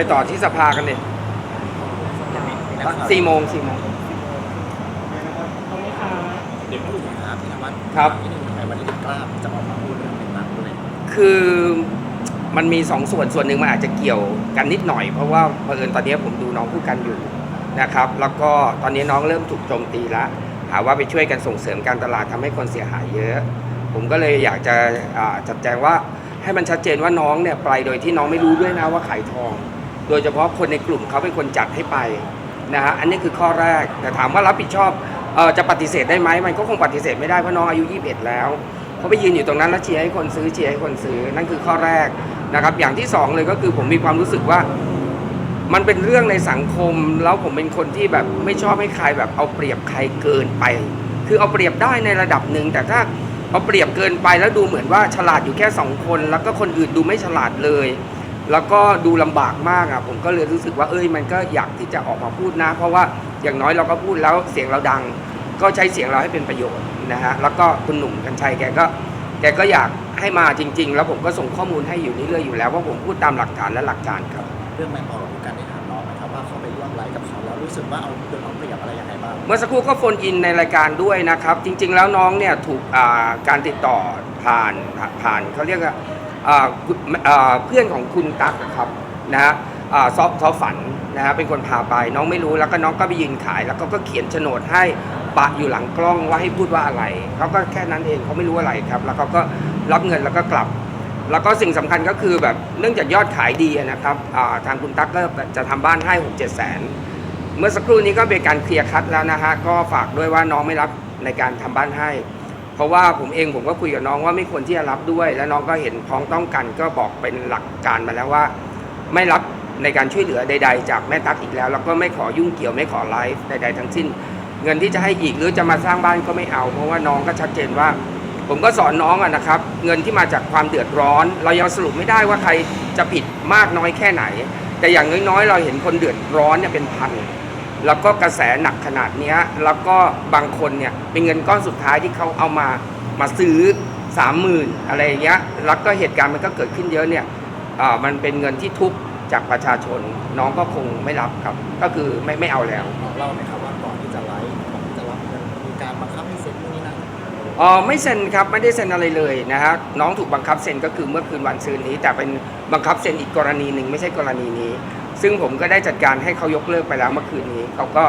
ไปต่อที่สภากันเลยสี่โมงสี่โมงเดี๋ยวพูดถึงครับพี่นวัดครับพี่หนึ่งทำไมวันนี้ถึงกล้าจะออกมาพูดเรื่องเป็นต่างด้วยคือมันมีสองส่วนส่วนหนึ่งมันอาจจะเกี่ยวกันนิดหน่อย เพราะว่าเผอิญตอนนี้ผมดูน้องพูดกันอยู่นะครับ แล้วก็ตอนนี้น้องเริ่มถูกโจมตีแล้วหาว่าไปช่วยกันส่งเสริมการตลาดทำให้คนเสียหายเยอะ ผมก็เลยอยากจะอ่าจัดแจงว่าให้มันชัดเจนว่าน้องเนี่ยไปโดยที่น้องไม่รู้ด้วยนะว่าขายทอง โดยเฉพาะคนในกลุ่มเขาเป็นคนจัดให้ไปนะฮะอันนี้คือข้อแรกแต่ถามว่ารับผิดชอบเออจะปฏิเสธได้ไหมมันก็คงปฏิเสธไม่ได้เพราะน้องอายุ 21 แล้วเขาไปยืนอยู่ตรงนั้นแล้วเชียร์ให้คนซื้อเชียร์ให้คนซื้อนั่นคือข้อแรกนะครับ อย่างที่สองเลยก็คือผมมีความรู้สึกว่า มันเป็นเรื่องในสังคมแล้วผมเป็นคนที่แบบไม่ชอบให้ใครแบบเอาเปรียบใครเกินไป คือเอาเปรียบได้ในระดับหนึ่งแต่ถ้าเอาเปรียบเกินไปแล้วดูเหมือนว่าฉลาดอยู่แค่สองคน แล้วก็คนอื่นดูไม่ฉลาดเลย แล้วก็ดูลำบากมากอะผมก็เลยรู้สึกว่าเอ้ยมันก็อยากที่จะออกมาพูดนะ เพราะว่าอย่างน้อยเราก็พูดแล้วเสียงเราดัง ก็ใช้เสียงเราให้เป็นประโยชน์นะฮะแล้วก็คุณหนุ่มกัญชัยแกก็แกก็อยากให้มาจริง ๆ แล้วผมก็ส่งข้อมูลให้อยู่เรื่อยๆอยู่แล้วว่าผมพูดตามหลักฐานและหลักการครับ เรื่องไม่พอหรอกการได้ถามน้องไหมครับว่าเขาไปร่วมไลฟ์กับเขาแล้วรู้สึกว่าเอาโดนเอาเปรียบอะไรยังไงบ้างเมื่อสักครู่ก็โฟนอินในรายการด้วยนะครับ จริง ๆ แล้วน้องเนี่ยถูกอ่าการติดต่อผ่านผ่านเขาเรียกว่า อ่าอ่าเพื่อนของคุณตั๊กอะครับนะฮะอ่าซอฟซอฟฝันนะฮะเป็นคนพาไป น้องไม่รู้แล้วก็น้องก็ไปยืนขาย แล้วก็ก็เขียนโฉนดให้ปะอยู่หลังกล้องว่าให้พูดว่าอะไรเขาก็แค่นั้นเองเขาไม่รู้อะไรครับ แล้วเขาก็รับเงินแล้วก็กลับ แล้วก็สิ่งสำคัญก็คือแบบเนื่องจากยอดขายดีอะนะครับอ่าทางคุณตั๊กก็จะทำบ้านให้หกเจ็ดแสน เมื่อสักครู่นี้ก็เป็นการเคลียร์คัดแล้วนะฮะก็ฝากด้วยว่าน้องไม่รับในการทำบ้านให้ เพราะว่าผมเองผมก็คุยกับน้องว่าไม่ควรที่จะรับด้วย แล้วน้องก็เห็นพ้องต้องกันก็บอกเป็นหลักการมาแล้วว่า ไม่รับในการช่วยเหลือใด ๆ จากแม่ตั๊กอีกแล้ว แล้วก็ไม่ขอยุ่งเกี่ยวไม่ขอไลฟ์ใด ๆ ทั้งสิ้น เงินที่จะให้อีกหรือจะมาสร้างบ้านก็ไม่เอา เพราะว่าน้องก็ชัดเจนว่า ผมก็สอนน้องอะนะครับ เงินที่มาจากความเดือดร้อน เรายังสรุปไม่ได้ว่าใครจะผิดมากน้อยแค่ไหน แต่อย่างน้อยๆ เราเห็นคนเดือดร้อนเนี่ยเป็นพัน แล้วก็กระแสหนักขนาดเนี้ยแล้วก็บางคนเนี่ยเป็นเงินก้อนสุดท้ายที่เขาเอามามาซื้อสามหมื่นอะไรอย่างเงี้ยแล้วก็เหตุการณ์มันก็เกิดขึ้นเยอะเนี่ยอ่ามันเป็นเงินที่ทุบจากประชาชนน้องก็คงไม่รับครับ ก็คือไม่ไม่เอาแล้วน้องเล่าไหมครับว่าก่อนที่จะไลฟ์ก่อนที่จะรับเงินมีการบังคับให้เซ็นนู่นนี่นั่นอ๋อไม่เซ็นครับไม่ได้เซ็นอะไรเลยนะฮะน้องถูกบังคับเซ็นก็คือเมื่อคืนวันซืนนี้ แต่เป็นบังคับเซ็นอีกกรณีหนึ่งไม่ใช่กรณีนี้ ซึ่งผมก็ได้จัดการให้เขายกเลิกไปแล้วเมื่อคืนนี้เขาก็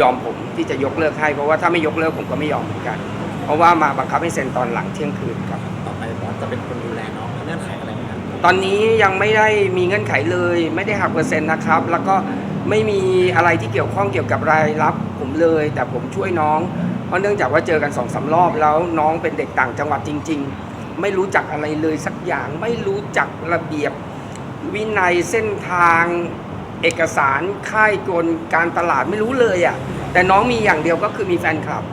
ยอมผมที่จะยกเลิกให้เพราะว่าถ้าไม่ยกเลิกผมก็ไม่ยอมเหมือนกัน เพราะว่ามาบังคับให้เซ็นตอนหลังเที่ยงคืนครับ ต่อไปบอสจะเป็นคนดูแลน้องมีเงื่อนไขอะไรไหมครับตอนนี้ยังไม่ได้มีเงื่อนไขเลย ไม่ได้หักเปอร์เซ็นต์นะครับ แล้วก็ไม่มีอะไรที่เกี่ยวข้องเกี่ยวกับรายรับผมเลย แต่ผมช่วยน้อง เพราะเนื่องจากว่าเจอกันสองสารอบแล้วน้องเป็นเด็กต่างจังหวัดจริง ๆ ไม่รู้จักอะไรเลยสักอย่างไม่รู้จักระเบียบวินัยเส้นทาง เอกสารค่ายกลการตลาดไม่รู้เลยอะ่ะแต่น้องมีอย่างเดียวก็คือมีแฟนคลับ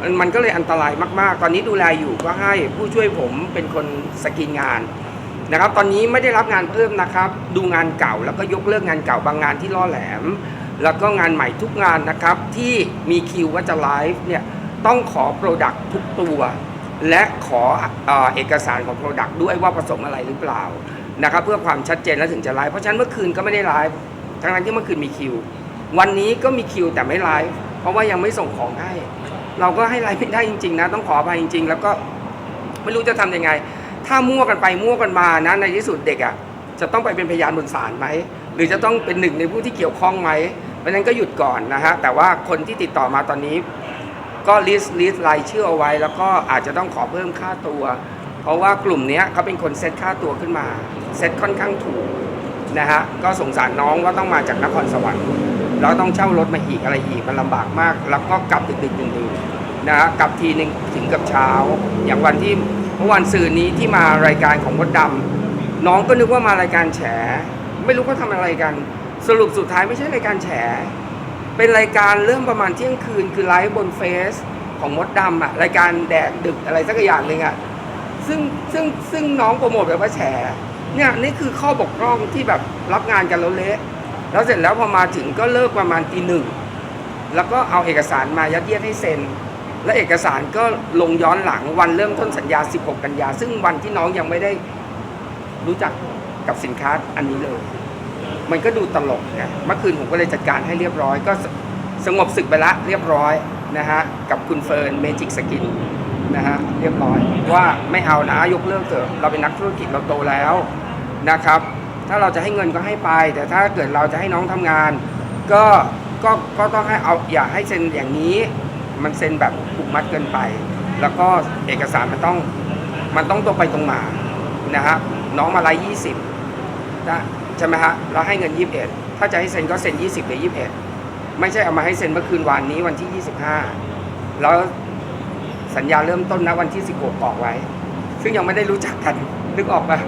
มันมันก็เลยอันตรายมากๆ ตอนนี้ดูแลอยู่ก็ให้ผู้ช่วยผมเป็นคนสกรีนงานนะครับ ตอนนี้ไม่ได้รับงานเพิ่มนะครับ ดูงานเก่าแล้วก็ยกเลิกงานเก่าบางงานที่ล่อแหลม แล้วก็งานใหม่ทุกงานนะครับ ที่มีคิวว่าจะไลฟ์เนี่ยต้องขอ Product ทุกตัว และขอเอกสารของ Product ด้วยว่าผสมอะไรหรือเปล่านะครับเพื่อความชัดเจนแล้วถึงจะไลฟ์เพราะฉะนั้นเมื่อคืนก็ไม่ได้ไลฟ์ ทั้งนั้นที่เมื่อคืนมีคิว วันนี้ก็มีคิวแต่ไม่ไลฟ์เพราะว่ายังไม่ส่งของให้ เราก็ให้ไลฟ์ไม่ได้จริง ๆ นะ ต้องขออภัยจริง ๆ แล้วก็ไม่รู้จะทำยังไง ถ้ามั่วกันไปมั่วกันมานะในที่สุดเด็กอะจะต้องไปเป็นพยานบนศาลไหมหรือจะต้องเป็นหนึ่งในผู้ที่เกี่ยวข้องไหมเพราะนั้นก็หยุดก่อนนะฮะแต่ว่าคนที่ติดต่อมาตอนนี้ ก็ลิสต์ลิสต์รายชื่อเอาไว้ แล้วก็อาจจะต้องขอเพิ่มค่าตัว เพราะว่ากลุ่มนี้เขาเป็นคนเซตค่าตัวขึ้นมาเซตค่อนข้างถูก นะฮะก็สงสารน้องว่าต้องมาจากนครสวรรค์แล้วต้องเช่ารถมาอีกอะไรอีกมันลำบากมาก แล้วก็กลับดึกๆดื่นๆนะฮะกลับทีหนึ่งถึงกับเช้า อย่างวันที่เมื่อวันสื่อนี้ที่มารายการของมดดำน้องก็นึกว่ามารายการแฉ ไม่รู้เขาทำอะไรกัน สรุปสุดท้ายไม่ใช่รายการแฉ เป็นรายการเริ่มประมาณเที่ยงคืนคือไลฟ์บนเฟซของมดดำอะรายการแดกดึกอะไรสักอย่างหนึ่งอะซึ่งซึ่งซึ่งน้องโปรโมทแบบว่าแฉ เนี่ยนี่คือข้อบกพร่องที่แบบรับงานกันแล้วเละแล้วเสร็จแล้วพอมาถึงก็เลิกประมาณตีหนึ่งแล้วก็เอาเอกสารมายัดเยียดให้เซ็น และเอกสารก็ลงย้อนหลังวันเริ่มต้นสัญญา 16 กันยา ซึ่งวันที่น้องยังไม่ได้รู้จักกับสินค้าอันนี้เลย มันก็ดูตลกไงเมื่อคืนผมก็เลยจัดการให้เรียบร้อย ก็สสงบศึกไปละเรียบร้อยนะฮะกับคุณเฟิร์นเมจิกสกิน นะฮะเรียบร้อยว่าไม่เอานะยกเลิกเถอะเราเป็นนักธุรกิจเราโตแล้วนะครับ ถ้าเราจะให้เงินก็ให้ไป แต่ถ้าเกิดเราจะให้น้องทำงาน ก็ก็ก็ต้องให้เอาอย่าให้เซ็นอย่างนี้ มันเซ็นแบบผูกมัดเกินไป แล้วก็เอกสารมันต้องมันต้องตรงไปตรงมานะฮะน้องมาไลฟ์ยี่สิบนะใช่ไหมฮะเราให้เงินยี่สิบเอ็ดถ้าจะให้เซ็นก็เซ็นยี่สิบหรือยี่สิบเอ็ดไม่ใช่เอามาให้เซ็นเมื่อคืนวานนี้วันที่ยี่สิบห้าแล้ว สัญญาเริ่มต้นนะวันที่สิบหกบอกไว้ ซึ่งยังไม่ได้รู้จักกันนึกออกปะ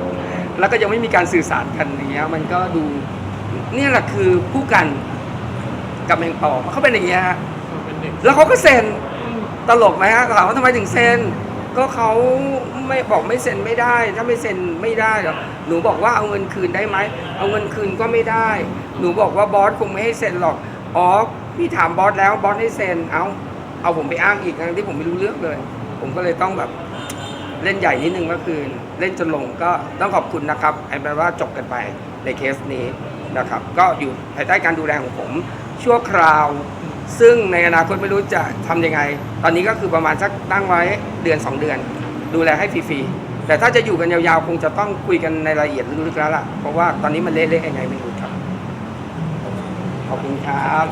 แล้วก็ยังไม่มีการสื่อสารกันอย่างเงี้ยมันก็ดูเนี่ยแหละคือคู่กันกับแมงปอเขาเป็นอย่างเงี้ยฮะเป็นเด็กแล้วเขาก็เซ็นตลกไหมฮะถามว่าทำไมถึงเซ็นก็เขาไม่บอกไม่เซ็นไม่ได้ ถ้าไม่เซ็นไม่ได้หรอกหนูบอกว่าเอาเงินคืนได้ไหมเอาเงินคืนก็ไม่ได้ หนูบอกว่าบอสคงไม่ให้เซ็นหรอกอ๋อพี่ถามบอสแล้วบอสให้เซ็นเอา เอาผมไปอ้างอีกทั้งที่ผมไม่รู้เรื่องเลย ผมก็เลยต้องแบบเล่นใหญ่นิดนึงเมื่อคืนเล่นจนลงก็ต้องขอบคุณนะครับไอ้แปลว่าจบกันไปในเคสนี้นะครับ ก็อยู่ภายใต้การดูแลของผมชั่วคราว ซึ่งในอนาคตไม่รู้จะทำยังไง ตอนนี้ก็คือประมาณสักตั้งไว้เดือน 2 เดือน ดูแลให้ฟรีๆแต่ถ้าจะอยู่กันยาวๆ คงจะต้องคุยกันในรายละเอียดลึกๆแล้วล่ะเพราะว่าตอนนี้มันเละๆยังไงไม่รู้ครับขอบคุณครับ